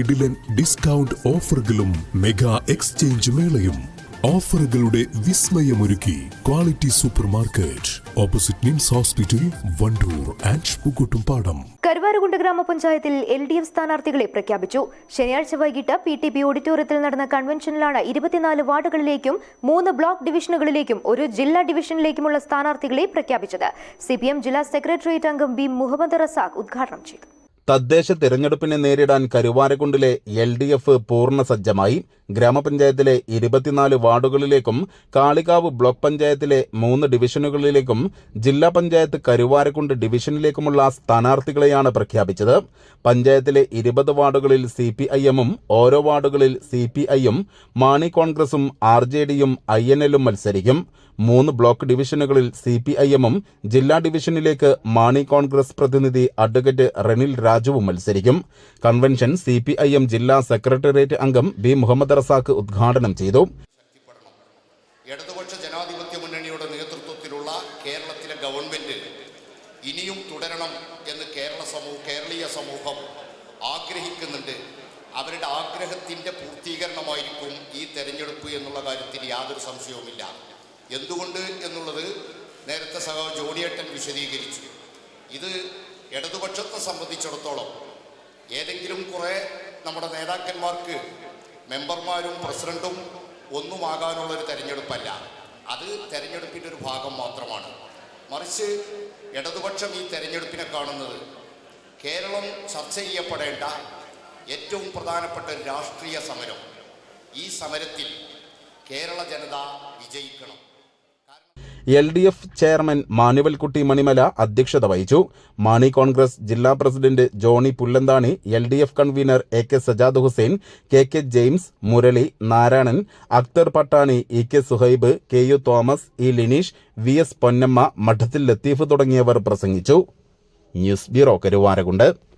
കിടിലൻ ഡിസ്കൗണ്ട് ഓഫറുകളും mega exchange മേളയും. ഓഫറുകളുടെ വിസ്മയമൊരുക്കി quality super market opposite NIMS hospital Wandoor and Pookkottumpadam Karuvarakundu ഗ്രാമപഞ്ചായത്തിൽ എൽ ഡി എഫ് സ്ഥാനാർത്ഥികളെ പ്രഖ്യാപിച്ചു. ശനിയാഴ്ച വൈകിട്ട് പി ടി പി ഓഡിറ്റോറിയത്തിൽ നടന്ന കൺവെൻഷനിലാണ് ഇരുപത്തിനാല് വാർഡുകളിലേക്കും മൂന്ന് ബ്ലോക്ക് ഡിവിഷനുകളിലേക്കും ഒരു ജില്ലാ ഡിവിഷനിലേക്കുമുള്ള സ്ഥാനാർത്ഥികളെ പ്രഖ്യാപിച്ചത്. സി ജില്ലാ സെക്രട്ടേറിയറ്റ് അംഗം ബി മുഹമ്മദ് റസാഖ് ഉദ്ഘാടനം ചെയ്തു. തദ്ദേശ തിരഞ്ഞെടുപ്പിനെ നേരിടാൻ കരുവാരക്കുണ്ടിലെ എൽ ഡി എഫ് പൂർണ സജ്ജമായി ഗ്രാമപഞ്ചായത്തിലെ ഇരുപത്തിനാല് വാർഡുകളിലേക്കും കാളികാവ് ബ്ലോക്ക് പഞ്ചായത്തിലെ മൂന്ന് ഡിവിഷനുകളിലേക്കും ജില്ലാ പഞ്ചായത്ത് കരുവാരക്കുണ്ട് ഡിവിഷനിലേക്കുമുള്ള സ്ഥാനാർത്ഥികളെയാണ് പ്രഖ്യാപിച്ചത്. പഞ്ചായത്തിലെ ഇരുപത് വാർഡുകളിൽ സി പി ഐ എമ്മും ഓരോ വാർഡുകളിൽ സി പി ഐയും മാണി കോൺഗ്രസും ആർ ജെ ഡിയും ഐ എൻ എല്ലും മത്സരിക്കും. മൂന്ന് ബ്ലോക്ക് ഡിവിഷനുകളിൽ സി പി ഐ എമ്മും ജില്ലാ ഡിവിഷനിലേക്ക് മാണി കോൺഗ്രസ് പ്രതിനിധി അഡ്വക്കേറ്റ് റെനിൽ രാജുവും മത്സരിക്കും. Convention C P I M ജില്ലാ സെക്രട്ടേറിയറ്റ് അംഗം ബി മുഹമ്മദ് റസാഖ് ഉദ്ഘാടനം ചെയ്തു. ഇടതുപക്ഷ ജനാധിപത്യ മുന്നണിയുടെ നേതൃത്വത്തിലുള്ള കേരളത്തിലെ ഗവൺമെന്റ് ഇനിയും തുടരണം എന്ന് കേരള സമൂഹം കേരളീയ സമൂഹം ആഗ്രഹിക്കുന്നുണ്ട്. അവരുടെ ആഗ്രഹത്തിന്റെ പൂർത്തീകരണമായിരിക്കും ഈ തെരഞ്ഞെടുപ്പ് എന്നുള്ള കാര്യത്തിൽ യാതൊരു സംശയവുമില്ല. എന്തുകൊണ്ട് എന്നുള്ളത് നേരത്തെ സഹ ജോണിയേട്ടൻ വിശദീകരിച്ചു. ഇത് ഇടതുപക്ഷത്തെ സംബന്ധിച്ചിടത്തോളം ഏതെങ്കിലും കുറേ നമ്മുടെ നേതാക്കന്മാർക്ക് മെമ്പർമാരും പ്രസിഡന്റും ഒന്നുമാകാനുള്ള ഒരു തെരഞ്ഞെടുപ്പല്ല. അത് തെരഞ്ഞെടുപ്പിന്റെ ഒരു ഭാഗം മാത്രമാണ്. മറിച്ച് ഇടതുപക്ഷം ഈ തെരഞ്ഞെടുപ്പിനെ കാണുന്നത് കേരളം ചർച്ച ചെയ്യപ്പെടേണ്ട ഏറ്റവും പ്രധാനപ്പെട്ട രാഷ്ട്രീയ സമരം. ഈ സമരത്തിൽ കേരള ജനത വിജയിക്കണം. L D F chairman Manuelkutty Manimala അധ്യക്ഷത വഹിച്ചു. മാണി കോൺഗ്രസ് ജില്ലാ president Johny Pullanthani L D F convener A K Sajad Hussain K K James Murali Narayanan Akhtar Pattani E K Suhaib K U Thomas E Lineesh V S Ponnamma Madathil Latheef തുടങ്ങിയവർ പ്രസംഗിച്ചു. News bureau Karuvarakundu.